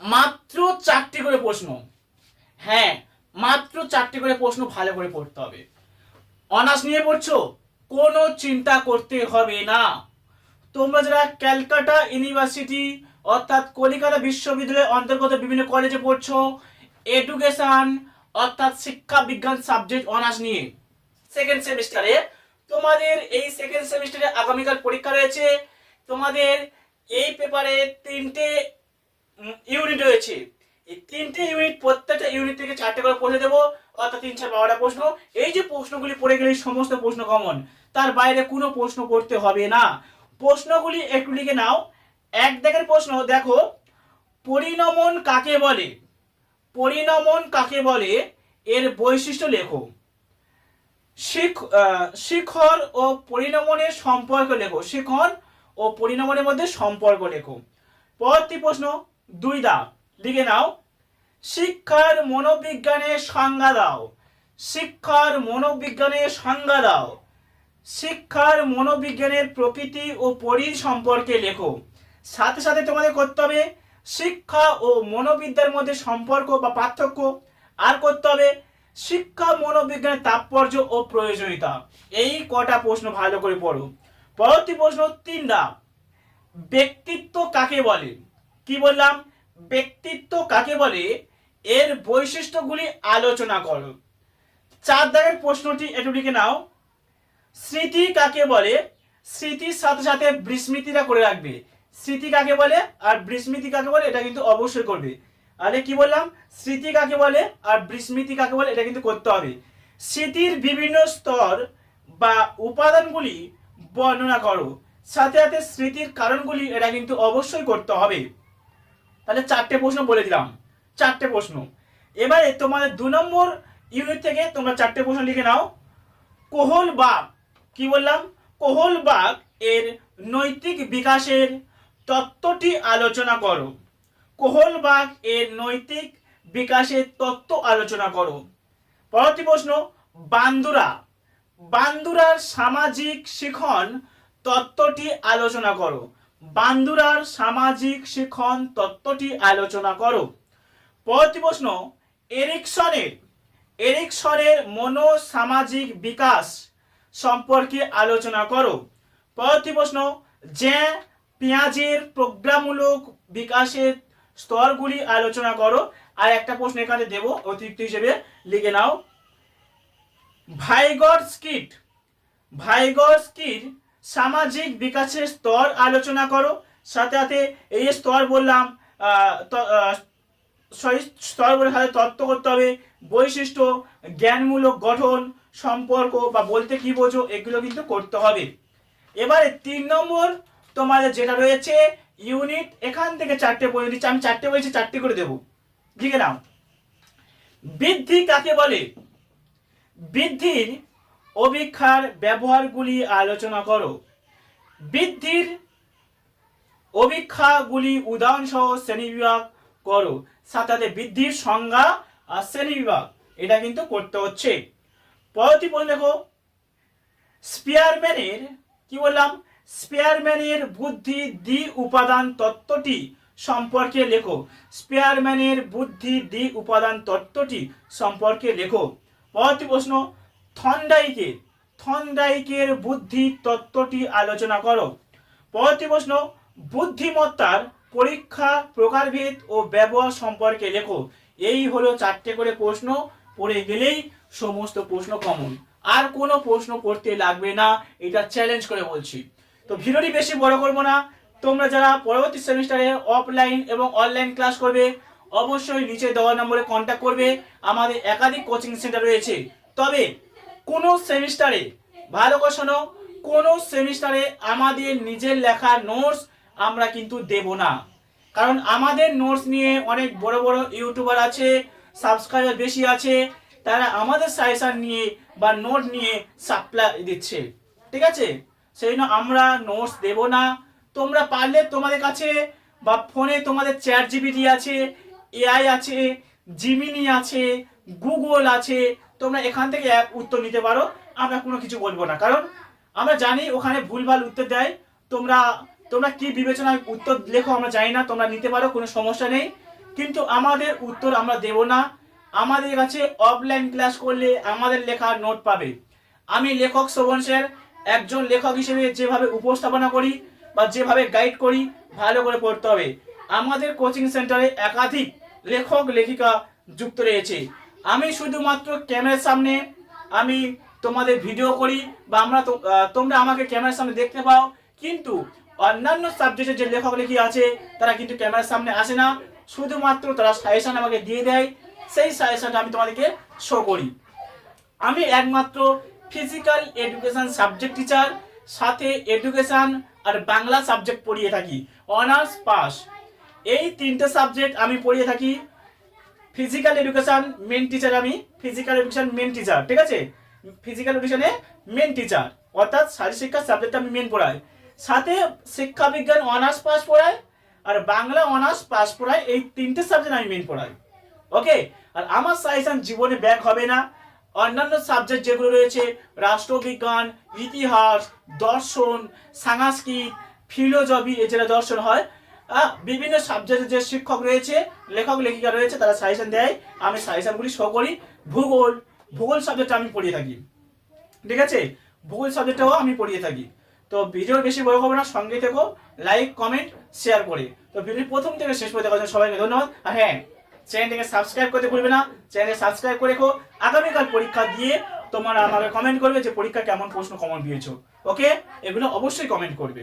মাত্র চারটি করে প্রশ্ন। হ্যাঁ মাত্র চারটি করে প্রশ্ন ভালো করে পড়তে হবে। অনার্স নিয়ে পড়ছো? কোনো চিন্তা করতে হবে না। তোমরা যারা ক্যালকাটা ইউনিভার্সিটি অর্থাৎ কলিকাতা বিশ্ববিদ্যালয়ের অন্তর্গত বিভিন্ন কলেজে পড়ছো এডুকেশন অর্থাৎ শিক্ষা বিজ্ঞান সাবজেক্ট অনার্স নিয়ে। সেকেন্ড সেমিস্টারে তোমাদের এই সেকেন্ড সেমিস্টারে আগামীকাল পরীক্ষা রয়েছে। তোমাদের এই পেপারে তিনটে ইউনিট রয়েছে। এই তিনটে ইউনিট প্রত্যেকটা ইউনিট থেকে চারটে করে পড়ে দেবো, অর্থাৎ তিন চার বারোটা প্রশ্ন। এই যে প্রশ্নগুলি পড়ে গেলে সমস্ত প্রশ্ন কমন তার বাইরে কোনো প্রশ্ন করতে হবে না। প্রশ্নগুলি একটু লিখে নাও। এক দেখের প্রশ্ন, দেখো, পরিণমন কাকে বলে? পরিণমন কাকে বলে? এর বৈশিষ্ট্য লেখো। শিখ শিখর ও পরিণমনের সম্পর্ক লেখো। শিখর ও পরিণমনের মধ্যে সম্পর্ক লেখো। পরবর্তী প্রশ্ন দুই দাও। লিখে নাও। শিক্ষার মনোবিজ্ঞানের সংজ্ঞা দাও। শিক্ষার মনোবিজ্ঞানের সংজ্ঞা দাও। শিক্ষার মনোবিজ্ঞানের প্রকৃতি ও পরির সম্পর্কে লেখো। সাথে সাথে তোমাদের করতে হবে শিক্ষা ও মনোবিদ্যার মধ্যে সম্পর্ক বা পার্থক্য। আর করতে হবে শিক্ষা, মনোবিজ্ঞানের তাৎপর্য ও প্রয়োজনীয়তা। এই কটা প্রশ্ন ভালো করে পড়ো। পরবর্তী প্রশ্ন তিন দাও ব্যক্তিত্ব কাকে বলে? কি বললাম? ব্যক্তিত্ব কাকে বলে? এর বৈশিষ্ট্যগুলি আলোচনা করো। চার দাগের প্রশ্নটি একটু লিখে নাও। স্মৃতি কাকে বলে? স্মৃতির সাথে সাথে বিস্মৃতিটা করে রাখবে। স্মৃতি কাকে বলে আর বিস্মৃতি কাকে বলে, এটা কিন্তু অবশ্যই করবে। আরে কি বললাম? স্মৃতি কাকে বলে আর বিস্মৃতি কাকে বলে, এটা কিন্তু করতে হবে। স্মৃতির বিভিন্ন স্তর বা উপাদানগুলি বর্ণনা করো। সাথে সাথে স্মৃতির কারণগুলি, এটা কিন্তু অবশ্যই করতে হবে। তাহলে চারটে প্রশ্ন বলে দিলাম। চারটে প্রশ্ন। এবারে তোমাদের দু নম্বর ইউনিট থেকে তোমরা চারটে প্রশ্ন লিখে নাও। কোহল বাগ কি বললাম? কোহল বাগ এর নৈতিক বিকাশের তত্ত্বটি আলোচনা করো। কোহল বাগ এর নৈতিক বিকাশের তত্ত্ব আলোচনা করো। পরবর্তী প্রশ্ন, বান্দুরা। বান্দুরার সামাজিক শিখন তত্ত্বটি আলোচনা করো। বান্দুরার সামাজিক শিখন তত্ত্বটি আলোচনা করো। পরবর্তী প্রশ্ন, এরিকসনের এরিকসনের মনো সামাজিক বিকাশ সম্পর্কে আলোচনা করো। পরবর্তী প্রশ্ন, যে পেঁয়াজের প্রোগ্রামমূলক বিকাশের স্তরগুলি আলোচনা করো। আর একটা প্রশ্ন এখানে দেব, অতিরিক্ত হিসেবে লিখে নাও। ভাইগর স্কিট ভাইগর স্কিট সামাজিক বিকাশের স্তর আলোচনা করো। সাথে সাথে এই যে স্তর বললাম স্তর বলে সাথে তত্ত্ব করতে হবে। বৈশিষ্ট্য, জ্ঞানমূলক গঠন, সম্পর্ক বা বলতে কি বোঝো, এগুলো কিন্তু করতে হবে। এবারে তিন নম্বর তোমাদের যেটা রয়েছে ইউনিট এখান থেকে চারটে বলে দিচ্ছি। আমি চারটে বলেছি, চারটে করে দেবো। লিখে নাও। বৃদ্ধি কাকে বলে? বৃদ্ধির অভিক্ষার ব্যবহারগুলি আলোচনা করো। বৃদ্ধির অভিক্ষাগুলি উদাহরণ সহ শ্রেণীবিভাগ করো। সাথে বৃদ্ধির সংজ্ঞা আর শ্রেণীবিভাগ, এটা কিন্তু করতে হচ্ছে। পরবর্তী প্রশ্ন দেখো। স্পিয়ারম্যানের, কি বললাম? স্পিয়ারম্যানের বুদ্ধি দ্বি উপাদান তত্ত্বটি সম্পর্কে লেখো। স্পিয়ারম্যানের বুদ্ধি দ্বি উপাদান তত্ত্বটি সম্পর্কে লেখো। পরবর্তী প্রশ্ন। থন্ডাইকের থন্ডাইকের বুদ্ধি তত্ত্বটি আলোচনা করো। পরবর্তী প্রশ্ন, বুদ্ধিমত্তার পরীক্ষা প্রকারভেদ ও ব্যবহার সম্পর্কে লেখো। এই হলো চারটে করে প্রশ্ন, পড়ে গেলেই সমস্ত প্রশ্ন কমন আর কোনো প্রশ্ন করতে লাগবে না, এটা চ্যালেঞ্জ করে বলছি। তো ভিডিওটি বেশি বড় করব না, তোমরা যারা পরবর্তী সেমিস্টারে অফলাইন এবং অনলাইন ক্লাস করবে, অবশ্যই নিচে দেওয়া নম্বরে কন্ট্যাক্ট করবে। আমাদের একাধিক কোচিং সেন্টার রয়েছে। তবে কোনো সেমিস্টারে, ভালো করে শোনো, কোনো সেমিস্টারে আমাদের নিজের লেখা নোটস আমরা কিন্তু দেব না। কারণ আমাদের নোটস নিয়ে অনেক বড় বড় ইউটিউবার আছে সাবস্ক্রাইবার বেশি আছে, তারা আমাদের সাজেশন নিয়ে বা নোট নিয়ে সাপ্লাই দিচ্ছে। ঠিক আছে? সেই জন্য আমরা নোটস দেব না। তোমরা পারলে তোমাদের কাছে বা ফোনে তোমাদের চ্যাট জিবিটি আছে এআই আছে জিমিনি আছে গুগল আছে, তোমরা এখান থেকে এক উত্তর নিতে পারো। আমরা কোনো কিছু বলব না, কারণ আমরা জানি ওখানে ভুলভাল উত্তর দেয়। তোমরা তোমরা কি বিবেচনায় উত্তর লেখো আমরা জানি না, তোমরা নিতে পারো, কোনো সমস্যা নেই। কিন্তু আমাদের উত্তর আমরা দেব না। আমাদের কাছে অফলাইন ক্লাস করলে আমাদের লেখার নোট পাবে। আমি লেখক শোভন স্যার একজন লেখক হিসেবে যেভাবে উপস্থাপনা করি বা যেভাবে গাইড করি, ভালো করে পড়তে হবে। আমাদের কোচিং সেন্টারে একাধিক লেখক, লেখিকা যুক্ত রয়েছে। আমি শুধুমাত্র ক্যামেরার সামনে আমি তোমাদের ভিডিও করি বা আমরা তোমরা আমাকে ক্যামেরার সামনে দেখতে পাও, কিন্তু অন্যান্য সাবজেক্টের যে লেখক লেখি আছে, তারা কিন্তু ক্যামেরার সামনে আসে না। শুধুমাত্র তারা সাজেশন আমাকে দিয়ে দেয়, সেই সাজেশনটা আমি তোমাদেরকে শো করি। আমি একমাত্র ফিজিক্যাল এডুকেশন সাবজেক্ট টিচার সাথে এডুকেশন আর বাংলা সাবজেক্ট পড়িয়ে থাকি অনার্স পাস এই তিনটে সাবজেক্ট আমি পড়িয়ে থাকি। ফিজিক্যাল এডুকেশন মেন টিচার আমি ফিজিক্যাল এডুকেশন মেন টিচার ঠিক আছে? ফিজিক্যাল এডুকেশনে মেন টিচার অর্থাৎ শারীরিক শিক্ষা সাবজেক্ট আমি মেন পড়াই। সাথে শিক্ষা বিজ্ঞান অনার্স পাস পড়াই, আর বাংলা অনার্স পাস পড়াই, এই তিনটে সাবজেক্ট আমি মেন পড়াই। ওকে আর আমার সাজেশন জীবনে ব্যাক হবে না। অন্যান্য সাবজেক্ট যেগুলো রয়েছে, রাষ্ট্রবিজ্ঞান, ইতিহাস, দর্শন, সাংস্কৃত ফিলোজফি এছাড়া দর্শন হয় বিভিন্ন সাবজেক্টের যে শিক্ষক রয়েছে, লেখক, লেখিকা রয়েছে, তারা সাজেশন দেয়। আমি সাজেশনগুলি শো করি। ভূগোল ভূগোল সাবজেক্ট আমি পড়িয়ে থাকি। ঠিক আছে? ভূগোল সাবজেক্টটাও আমি পড়িয়ে থাকি। তো ভিডিও বেশি বড় হবে না, সঙ্গে থেকো লাইক কমেন্ট শেয়ার করে। তো ভিডিও প্রথম থেকে শেষ পর্যন্ত দেখার সবাইকে ধন্যবাদ। আর হ্যাঁ চ্যানেলটাকে সাবস্ক্রাইব করতে ভুলবে না। চ্যানেল সাবস্ক্রাইব করে রেখো। আগামীকাল পরীক্ষা দিয়ে তোমরা আমাকে কমেন্ট করবে যে পরীক্ষা কেমন প্রশ্ন কমন পেয়েছ ওকে এগুলো অবশ্যই কমেন্ট করবে।